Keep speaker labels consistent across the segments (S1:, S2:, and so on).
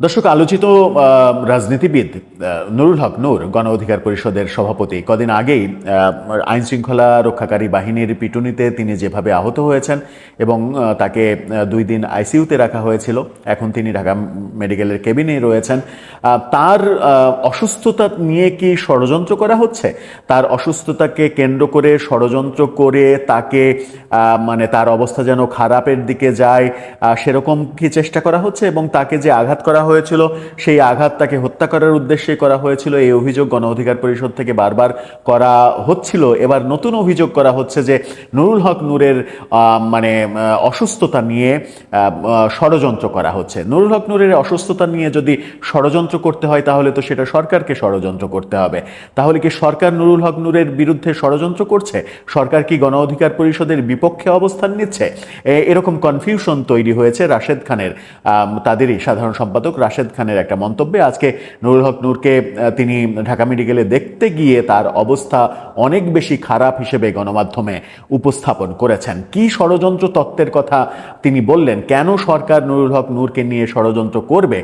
S1: দর্শক, আলোচিত রাজনীতিবিদ নুরুল হক নূর গণ অধিকার পরিষদের সভাপতি। কদিন আগেই আইন শৃঙ্খলা রক্ষাকারী বাহিনীর পিটুনিতে তিনি যেভাবে আহত হয়েছেন এবং তাকে দুই দিন আইসিইউতে রাখা হয়েছিল, এখন তিনি ঢাকা মেডিকেলের কেবিনে রয়েছেন। তার অসুস্থতা নিয়ে কি ষড়যন্ত্র করা হচ্ছে? তার অসুস্থতাকে কেন্দ্র করে ষড়যন্ত্র করে তাকে মানে তার অবস্থা যেন খারাপের দিকে যায় সেরকম কি চেষ্টা করা হচ্ছে এবং তাকে যে আঘাত করা হয়েছিল। সেই আঘাত তাকে হত্যা করার উদ্দেশ্যে করা হয়েছিল। এই অভিযোগ গণ অধিকার পরিষদ থেকে বারবার করা হচ্ছিল। এবার নতুন অভিযোগ করা হচ্ছে যে নুরুল হক নূরের মানে অসুস্থতা নিয়ে ষড়যন্ত্র করা হচ্ছে। নুরুল হক নূরের অসুস্থতা নিয়ে যদি ষড়যন্ত্র করতে হয়, তাহলে তো সেটা সরকারকে ষড়যন্ত্র করতে হবে। তাহলে কি সরকার নুরুল হক নূরের বিরুদ্ধে ষড়যন্ত্র করছে? সরকার কি গণ অধিকার পরিষদের বিপক্ষে অবস্থান নিচ্ছে? এরকম কনফিউশন তৈরি হয়েছে। রাশেদ খানের তাদেরই সাধারণ সম্পাদক রাশেদ খানের একটা মন্তব্যে, আজকে নুরুল হক নূরকে তিনি ঢাকা মেডিকেলে দেখতে গিয়ে তার অবস্থা অনেক বেশি খারাপ হিসেবে গণমাধ্যমে উপস্থাপন করেছেন। কি ষড়যন্ত্র তত্ত্বের কথা তিনি বললেন? কেন সরকার নুরুল হক নূরকে নিয়ে ষড়যন্ত্র করবে?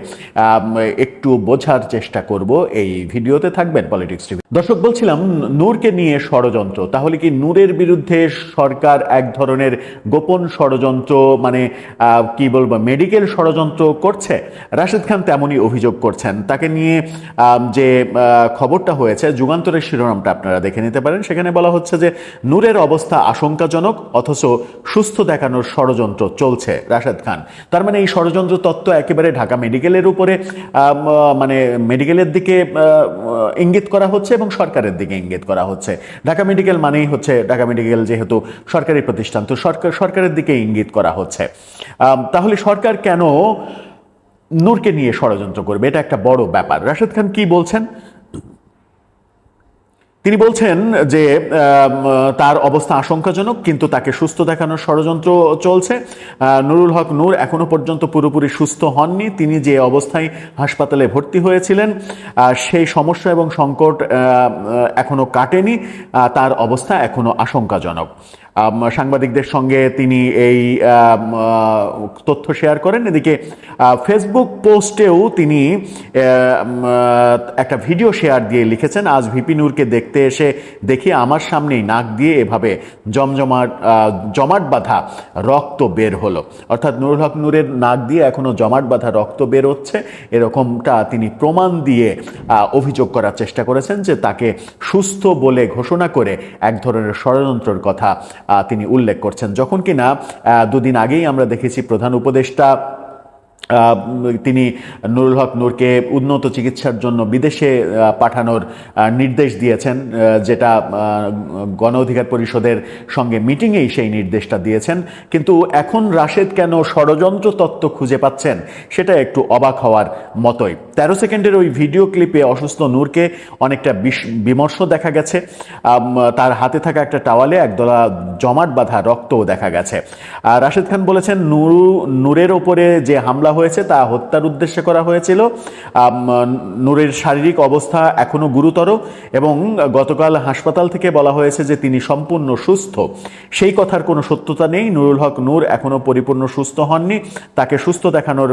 S1: একটু বোঝার চেষ্টা করব। এই ভিডিওতে থাকবেন পলিটিক্স টিভি। দর্শক, বলছিলাম নূরকে নিয়ে ষড়যন্ত্র। তাহলে কি নূরের বিরুদ্ধে সরকার এক ধরনের গোপন ষড়যন্ত্র মানে কি বলব, মেডিকেল ষড়যন্ত্র করছে? রাশেদ খান তেমনই অভিযোগ করছেন। তাকে নিয়ে যে খবরটা হয়েছে, যুগান্তরের শিরোনামটা আপনারা দেখে নিতে পারেন। সেখানে বলা হচ্ছে যে, নূরের অবস্থা আশঙ্কাজনক, অথচ সুস্থ দেখানোর ষড়যন্ত্র চলছে রাশেদ খান। তার মানে এই ষড়যন্ত্র তত্ত্ব একেবারে ঢাকা মেডিকেলের উপরে মানে মেডিকেলের দিকে ইঙ্গিত করা হচ্ছে এবং সরকারের দিকে ইঙ্গিত করা হচ্ছে। ঢাকা মেডিকেল মানেই হচ্ছে, ঢাকা মেডিকেল যেহেতু সরকারি প্রতিষ্ঠান, তো সরকার, সরকারের দিকে ইঙ্গিত করা হচ্ছে। তাহলে সরকার কেন নূরকে নিয়ে ষড়যন্ত্র করবে এটা একটা বড় ব্যাপার। রাশেদ খান কি বলছেন? তিনি বলছেন যে তার অবস্থা আশঙ্কাজনক কিন্তু তাকে সুস্থ দেখানোর ষড়যন্ত্র চলছে। নুরুল হক নূর এখনও পর্যন্ত পুরোপুরি সুস্থ হননি। তিনি যে অবস্থায় হাসপাতালে ভর্তি হয়েছিলেন সেই সমস্যা এবং সংকট আহ, আহ, এখনও কাটেনি। তার অবস্থা এখনও আশঙ্কাজনক। সাংবাদিকদের সঙ্গে তিনি এই তথ্য শেয়ার করেন। এদিকে ফেসবুক পোস্টেও তিনি একটা ভিডিও শেয়ার দিয়ে লিখেছেন, আজ ভিপি নূরকে দেখতে এসে দেখি আমার সামনেই নাক দিয়ে এভাবে জমজমাট জমাট বাঁধা রক্ত বের হলো। অর্থাৎ নুরুল হক নূরের নাক দিয়ে এখনও জমাট বাঁধা রক্ত বের হচ্ছে। এরকমটা তিনি প্রমাণ দিয়ে অভিযোগ করার চেষ্টা করেছেন যে তাকে সুস্থ বলে ঘোষণা করে এক ধরনের ষড়যন্ত্রের কথা তিনি উল্লেখ করছেন। যখন কিনা দুদিন আগেই আমরা দেখেছি প্রধান উপদেষ্টা তিনি নুরুল হক নূরকে উন্নত চিকিৎসার জন্য বিদেশে পাঠানোর নির্দেশ দিয়েছেন যেটা গণ অধিকার পরিষদের সঙ্গে মিটিংয়েই সেই নির্দেশটা দিয়েছেন। কিন্তু এখন রাশেদ কেন ষড়যন্ত্র তত্ত্ব খুঁজে পাচ্ছেন, সেটা একটু অবাক হওয়ার মতোই। তেরো সেকেন্ডের ওই ভিডিও ক্লিপে অসুস্থ নূরকে অনেকটা বিমর্ষ দেখা গেছে। তার হাতে থাকা একটা টাওয়ালে একদলা জমাট বাঁধা রক্তও দেখা গেছে। রাশেদ খান বলেছেন, নুরু, নূরের ওপরে যে হামলা হয়েছে, তা হত্যার উদ্দেশ্যে করা হয়েছিল। নূরের শারীরিক অবস্থা এখনও গুরুতর এবং গতকাল হাসপাতাল থেকে বলা হয়েছে যে তিনি সম্পূর্ণ সুস্থ। সেই কথার কোনো সত্যতা নেই। নুরুল হক নূর এখনও পরিপূর্ণ সুস্থ হননি। তাকে সুস্থ দেখানোর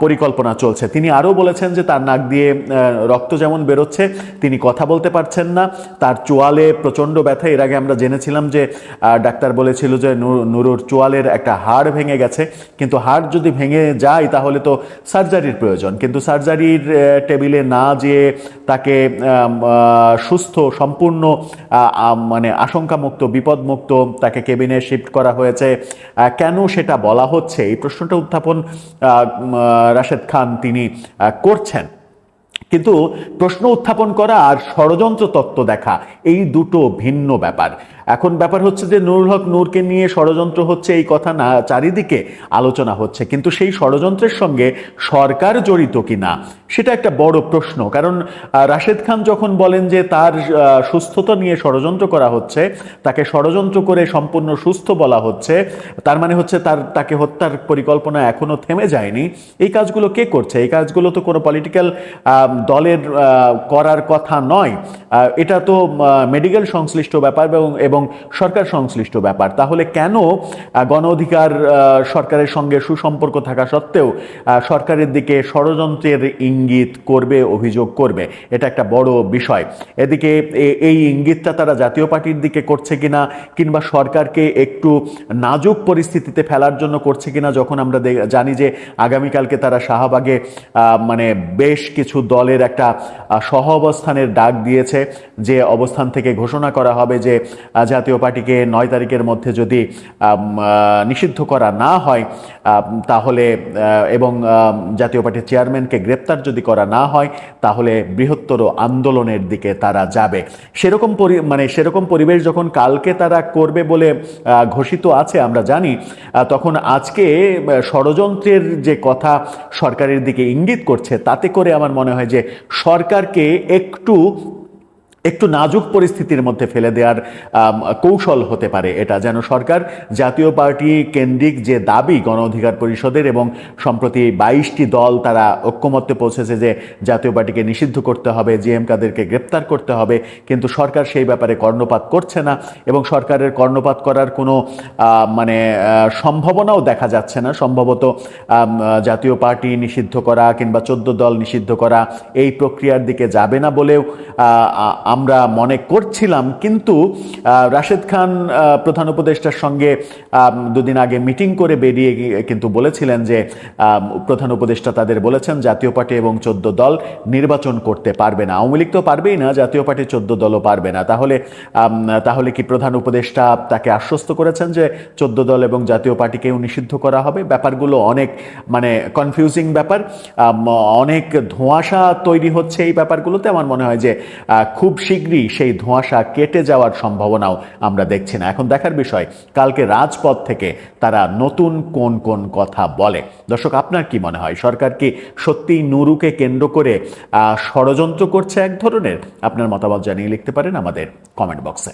S1: পরিকল্পনা চলছে। তিনি আরও বলেছেন যে তার নাক দিয়ে রক্ত যেমন বেরোচ্ছে, তিনি কথা বলতে পারছেন না। তার চোয়ালে প্রচণ্ড ব্যথা। এর আগে আমরা জেনেছিলাম যে ডাক্তার বলেছিল যে নূর- নুরুর চোয়ালের একটা হাড় ভেঙে গেছে। কিন্তু হাড় যদি ভেঙে যায়, তাহলে তো সার্জারির প্রয়োজন। কিন্তু সার্জারির টেবিলে না যেয়ে তাকে সুস্থ, সম্পূর্ণ মানে আশঙ্কামুক্ত, বিপদমুক্ত তাকে কেবিনে শিফট করা হয়েছে। কেন সেটা বলা হচ্ছে? এই প্রশ্নটা উত্থাপন রাশেদ খান তিনি করছেন। কিন্তু প্রশ্ন উত্থাপন করা আর ষড়যন্ত্র তত্ত্ব দেখা, এই দুটো ভিন্ন ব্যাপার। এখন ব্যাপার হচ্ছে যে নুরুল হক নূরকে নিয়ে ষড়যন্ত্র হচ্ছে, এই কথা না, চারিদিকে আলোচনা হচ্ছে। কিন্তু সেই ষড়যন্ত্রের সঙ্গে সরকার জড়িত কি না সেটা একটা বড় প্রশ্ন। কারণ রাশেদ খান যখন বলেন যে তার সুস্থতা নিয়ে ষড়যন্ত্র করা হচ্ছে, তাকে ষড়যন্ত্র করে সম্পূর্ণ সুস্থ বলা হচ্ছে, তার মানে হচ্ছে তার, তাকে হত্যার পরিকল্পনা এখনও থেমে যায়নি। এই কাজগুলো কে করছে? এই কাজগুলো তো কোনো পলিটিক্যাল দলের করার কথা নয়। এটা তো মেডিকেল সংশ্লিষ্ট ব্যাপার এবং এবং সরকার সংশ্লিষ্ট ব্যাপার। তাহলে কেন গণ অধিকার সরকারের সঙ্গে সুসম্পর্ক থাকা সত্ত্বেও সরকারের দিকে ষড়যন্ত্রের ইঙ্গিত করবে, অভিযোগ করবে? এটা একটা বড় বিষয়। এদিকে এই ইঙ্গিতটা তারা জাতীয় পার্টির দিকে করছে কিনা, কিংবা সরকারকে একটু নাজুক পরিস্থিতিতে ফেলার জন্য করছে কিনা, যখন আমরা জানি যে আগামীকালকে তারা শাহবাগে মানে বেশ কিছু দলের একটা সহ অবস্থানের ডাক দিয়েছে, যে অবস্থান থেকে ঘোষণা করা হবে যে জাতীয় পার্টিকে নয় তারিখের মধ্যে যদি নিষিদ্ধ করা না হয় তাহলে এবং জাতীয় পার্টির চেয়ারম্যানকে গ্রেপ্তার যদি করা না হয়, তাহলে বৃহত্তর আন্দোলনের দিকে তারা যাবে। সেরকম মানে সেরকম পরিবেশ যখন কালকে তারা করবে বলে ঘোষিত আছে, আমরা জানি তখন আজকে ষড়যন্ত্রের যে কথা সরকারের দিকে ইঙ্গিত করছে, তাতে করে আমার মনে হয় যে সরকারকে একটু একটু নাজুক পরিস্থিতির মধ্যে ফেলে দেওয়ার কৌশল হতে পারে এটা। যেন সরকার জাতীয় পার্টি কেন্দ্রিক যে দাবি গণ অধিকার পরিষদের এবং সম্প্রতি বাইশটি দল তারা ঐক্যমত্যে পৌঁছেছে যে জাতীয় পার্টিকে নিষিদ্ধ করতে হবে জিএম কাদেরকে গ্রেপ্তার করতে হবে, কিন্তু সরকার সেই ব্যাপারে কর্ণপাত করছে না এবং সরকারের কর্ণপাত করার কোনো মানে সম্ভাবনাও দেখা যাচ্ছে না। সম্ভবত জাতীয় পার্টি নিষিদ্ধ করা কিংবা চোদ্দ দল নিষিদ্ধ করা এই প্রক্রিয়ার দিকে যাবে না বলেও আমরা মনে করছিলাম, কিন্তু রাশেদ খান প্রধান উপদেষ্টার সঙ্গে দুদিন আগে মিটিং করে বেরিয়ে কিন্তু বলেছিলেন যে প্রধান উপদেষ্টা তাদের বলেছেন জাতীয় পার্টি এবং চোদ্দ দল নির্বাচন করতে পারবে না। আওয়ামী লীগ তো পারবেই না, জাতীয় পার্টি চোদ্দ দলও পারবে না। তাহলে তাহলে কি প্রধান উপদেষ্টা তাকে আশ্বস্ত করেছেন যে, চোদ্দ দল এবং জাতীয় পার্টিকেও নিষিদ্ধ করা হবে? ব্যাপারগুলো অনেক মানে কনফিউজিং ব্যাপার। অনেক ধোঁয়াশা তৈরি হচ্ছে এই ব্যাপারগুলোতে। আমার মনে হয় যে খুব শীঘ্রই সেই ধোঁয়াশা কেটে যাওয়ার সম্ভাবনাও আমরা দেখছি না। এখন দেখার বিষয়, কালকে রাজপথ থেকে তারা নতুন কোন কোন কথা বলে? দর্শক, আপনার কি মনে হয়, সরকার কি সত্যিই নুরুকে কেন্দ্র করে ষড়যন্ত্র করছে এক ধরনের? আপনার মতামত জানিয়ে লিখতে পারেন আমাদের কমেন্ট বক্সে।